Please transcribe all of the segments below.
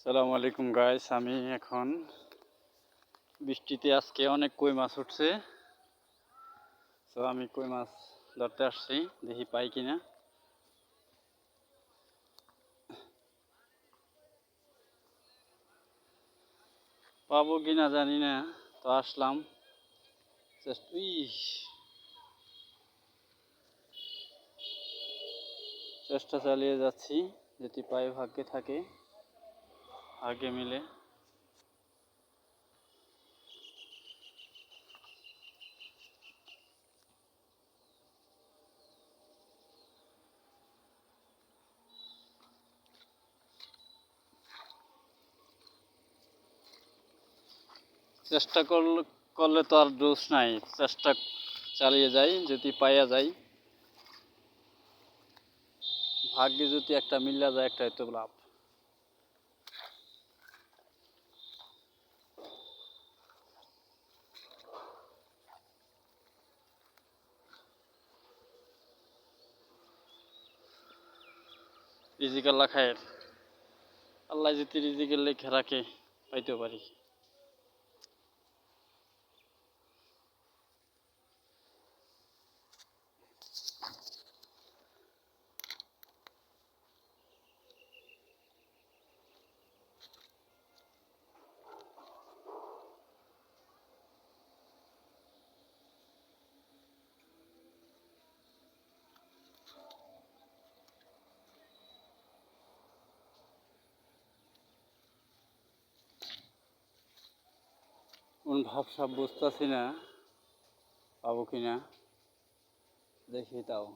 সালামু আলাইকুম গাইস আমি এখন বৃষ্টিতে আজকে অনেক কই মাছ উঠছে। তো আমি কই মাছ ধরতে আসছি, দেখি পাই কিনা। পাবো কিনা জানি না, তো আসলাম। চেষ্টা চালিয়ে যাচ্ছি, যদি পাই ভাগ্যে থাকে। আগে মিলে। চেষ্টা করলে করলে তো আর দোষ নাই। চেষ্টা চালিয়ে যাই, যদি পাইয়া যাই। ভাগ্যে যদি একটা মিল্লা যায়, একটা তো লাভ। রিজিক আল্লাহ খায়ের আল্লাহ যদি রিজিকের লেখা রাখে পাইতে পারি। কোন ভাবসাব বুঝতেছি না পাবো কি না দেখি তাও।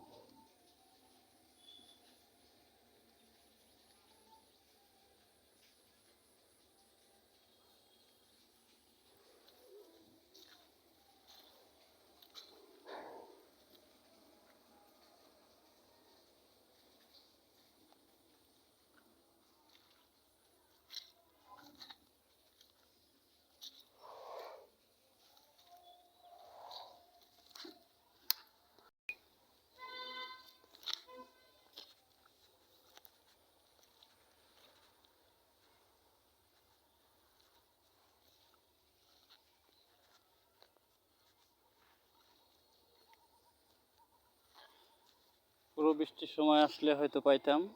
বৃষ্টির সময় আসলে হয়তো পাইতাম।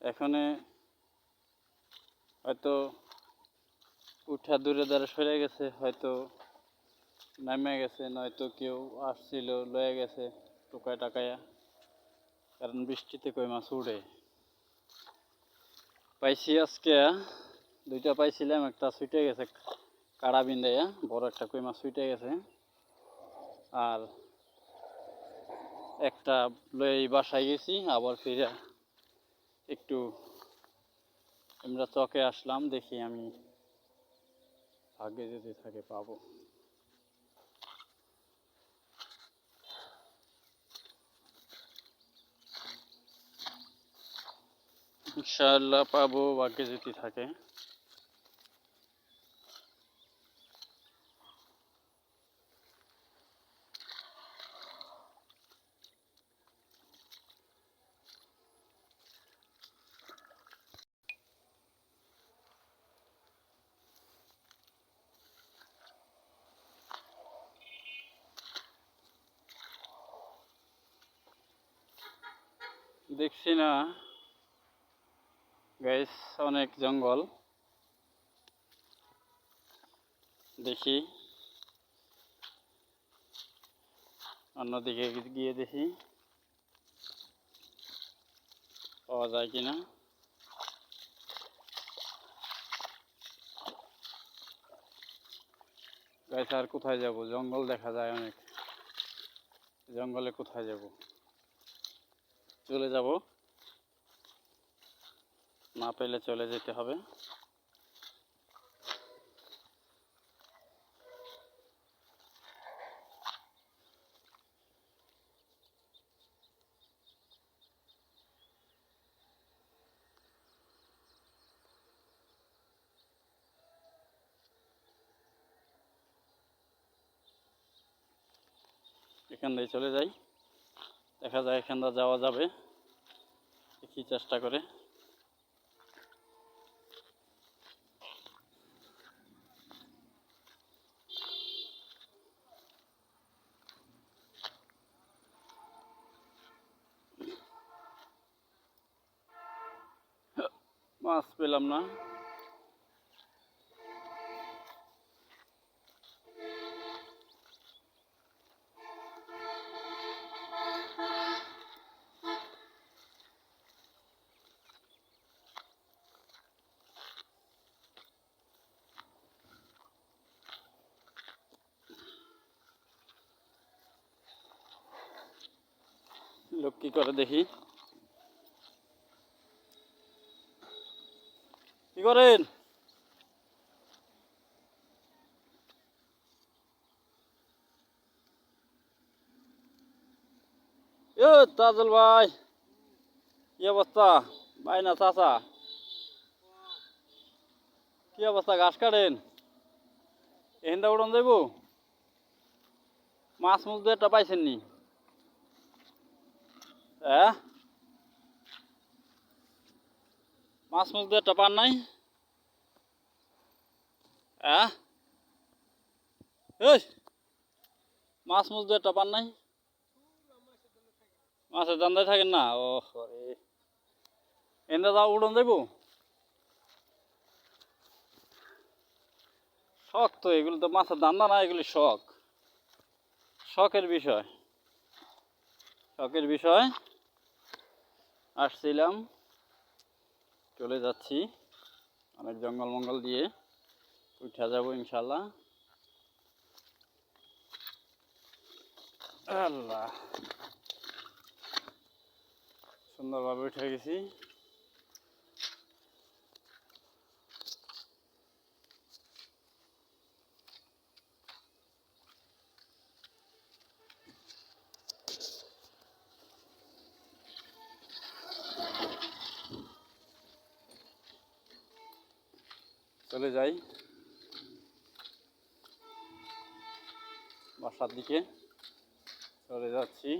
এখানে হয়তো উঠা দূরে দ্বারা সরে গেছে, হয়তো নামে গেছে, নয়তো কেউ আসছিল, লয়ে গেছে টোকায় টাকায়া। কারণ বৃষ্টিতে কই মাছ উড়ে। পাইছি আজকে, দুইটা পাইছিলাম, একটা ছুটে গেছে কাড়া বিন্দাইয়া বড় একটা কই মাছ ছুটে গেছে। আর একটা লয়ে বাসায় গেছি, আবার ফিরে একটু আমরা চকে আসলাম, দেখি আমি ভাগ্যে যদি থাকে পাবো। ইনশাআল্লাহ পাবো, ভাগ্যে যদি থাকে। দেখছি না। গাইস অনেক জঙ্গল। দেখি। অন্যদিকে গিয়ে দেখি। পাওয়া যায় কিনা? গাইস আর কোথায় যাব? জঙ্গল দেখা যায় অনেক। জঙ্গলে কোথায় যাব? চলে যাব। না পেলে চলে যেতে হবে। এখান দিয়ে চলে যাই। দেখা যায় এখানটা যাওয়া যাবে। দেখি চেষ্টা করে। মাছ পেলাম না। লোক কি করে দেখি? কি করেন? তাজল ভাই, কি অবস্থা? ভাই না চাচা? কি অবস্থা, ঘাস কাটেন? এখানটা উড়ন যাইব মাছ মুছ দু একটা পাইছেন নি মাছ মুছ দু একটা পান নাই মাছ মুছ দু একটা পান নাই? মাছের দান্দায় থাকেন না? ও এনে যাও, উড়ন যাইব? শখ তো, এগুলো তো মাছের দান্দা না, এগুলি শখ। শখের বিষয়। শখের বিষয়। আসছিলাম। চলে যাচ্ছি। অনেক জঙ্গল মঙ্গল দিয়ে উঠা যাব ইনশাল্লাহ আল্লাহ। সুন্দরভাবে উঠে গেছি। চলে যাই। বাসার দিকে। চলে যাচ্ছি।